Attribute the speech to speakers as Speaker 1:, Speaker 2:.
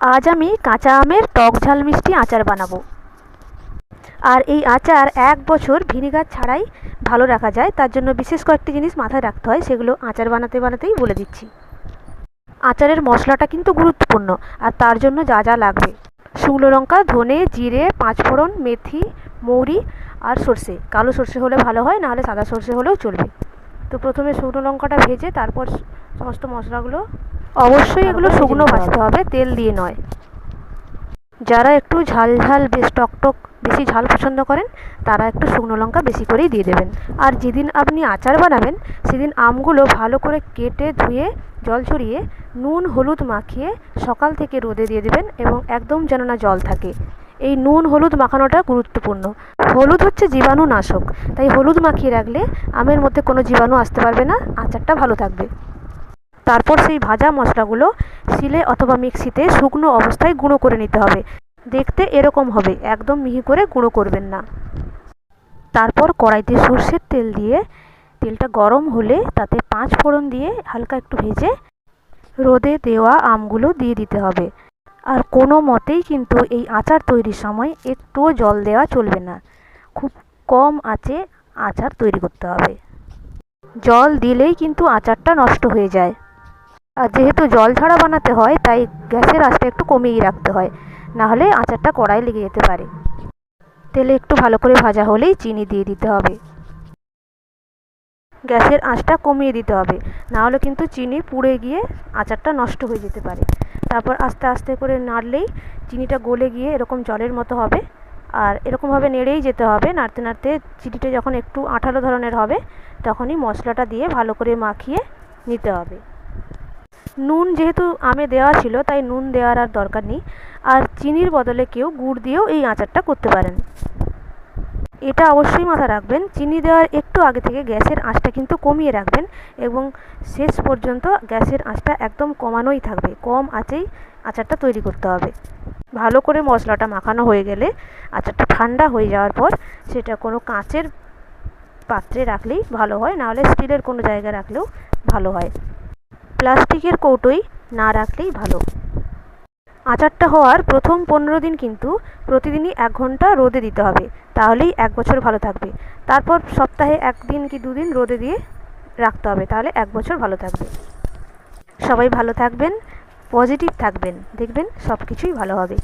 Speaker 1: আজ আমি কাঁচা আমের টক ঝাল মিষ্টি আচার বানাবো। আর এই আচার এক বছর ভিনিগার ছাড়াই ভালো রাখা যায়, তার জন্য বিশেষ কয়েকটি জিনিস মাথায় রাখতে হয়, সেগুলো আচার বানাতে বানাতেই বলে দিচ্ছি। আচারের মশলাটা কিন্তু গুরুত্বপূর্ণ, আর তার জন্য যা যা লাগবে। শুকনো লঙ্কা, ধনে, জিরে, পাঁচফোড়ন, মেথি, মৌরি আর সর্ষে। কালো সর্ষে হলে ভালো হয়, নাহলে সাদা সর্ষে হলেও চলবে। তো প্রথমে শুকনো লঙ্কাটা ভেজে তারপর সমস্ত মশলাগুলো অবশ্যই এগুলো শুকনো ভাজতে হবে, তেল দিয়ে নয়। যারা একটু ঝাল ঝাল বেশ টক টক বেশি ঝাল পছন্দ করেন, তারা একটু শুকনো লঙ্কা বেশি করেই দিয়ে দেবেন। আর যেদিন আপনি আচার বানাবেন, সেদিন আমগুলো ভালো করে কেটে ধুয়ে, জল ছড়িয়ে, নুন হলুদ মাখিয়ে সকাল থেকে রোদে দিয়ে দেবেন এবং একদম যেন না জল থাকে। এই নুন হলুদ মাখানোটা গুরুত্বপূর্ণ। হলুদ হচ্ছে জীবাণুনাশক, তাই হলুদ মাখিয়ে রাখলে আমের মধ্যে কোনো জীবাণু আসতে পারবে না, আচারটা ভালো থাকবে। তারপর সেই ভাজা মশলাগুলো শিলে অথবা মিক্সিতে শুকনো অবস্থায় গুঁড়ো করে নিতে হবে। দেখতে এরকম হবে, একদম মিহি করে গুঁড়ো করবেন না। তারপর কড়াইতে সর্ষের তেল দিয়ে, তেলটা গরম হলে তাতে পাঁচ ফোড়ন দিয়ে হালকা একটু ভেজে রোদে দেওয়া আমগুলো দিয়ে দিতে হবে। আর কোনো মতেই কিন্তু এই আচার তৈরির সময় একটুও জল দেওয়া চলবে না। খুব কম আঁচে আচার তৈরি করতে হবে। জল দিলেই কিন্তু আচারটা নষ্ট হয়ে যায়। আর যেহেতু জল ছাড়া বানাতে হয়, তাই গ্যাসের আঁচটা একটু কমিয়েই রাখতে হয়। না হলে আচারটা কড়াই লেগে যেতে পারে। তেলে একটু ভালো করে ভাজা হলেই চিনি দিয়ে দিতে হবে। গ্যাসের আঁচটা কমিয়ে দিতে হবে। না হলে কিন্তু চিনি পুড়ে গিয়ে আচারটা নষ্ট হয়ে যেতে পারে। তারপর আস্তে আস্তে করে নাড়লেই চিনিটা গলে গিয়ে এরকম জলের মতো হবে। আর এরকমভাবে নেড়েই যেতে হবে। নাড়তে নাড়তে চিনিটা যখন একটু আঠালো ধরনের হবে, তখনই মশলাটা দিয়ে ভালো করে মাখিয়ে নিতে হবে। নুন যেহেতু আমে দেওয়া ছিল, তাই নুন দেওয়ার আর দরকার নেই। আর চিনির বদলে কেউ গুড় দিয়েও এই আচারটা করতে পারেন। এটা অবশ্যই মাথায় রাখবেন, চিনি দেওয়ার একটু আগে থেকে গ্যাসের আঁচটা কিন্তু কমিয়ে রাখবেন এবং শেষ পর্যন্ত গ্যাসের আঁচটা একদম কমানোই থাকবে। কম আঁচেই আচারটা তৈরি করতে হবে। ভালো করে মশলাটা মাখানো হয়ে গেলে আচারটা ঠান্ডা হয়ে যাওয়ার পর সেটা কোনো কাঁচের পাত্রে রাখলেই ভালো হয়, নাহলে স্টিলের কোনো জায়গায় রাখলেও ভালো হয়। প্লাস্টিকের কৌটোই না রাখলেই ভালো। আচারটা হওয়ার প্রথম পনেরো দিন কিন্তু প্রতিদিনই এক ঘণ্টা রোদে দিতে হবে, তাহলেই এক বছর ভালো থাকবে। তারপর সপ্তাহে একদিন কি দুদিন রোদে দিয়ে রাখতে হবে, তাহলে এক বছর ভালো থাকবে। সবাই ভালো থাকবেন, পজিটিভ থাকবেন, দেখবেন সব কিছুই ভালো হবে।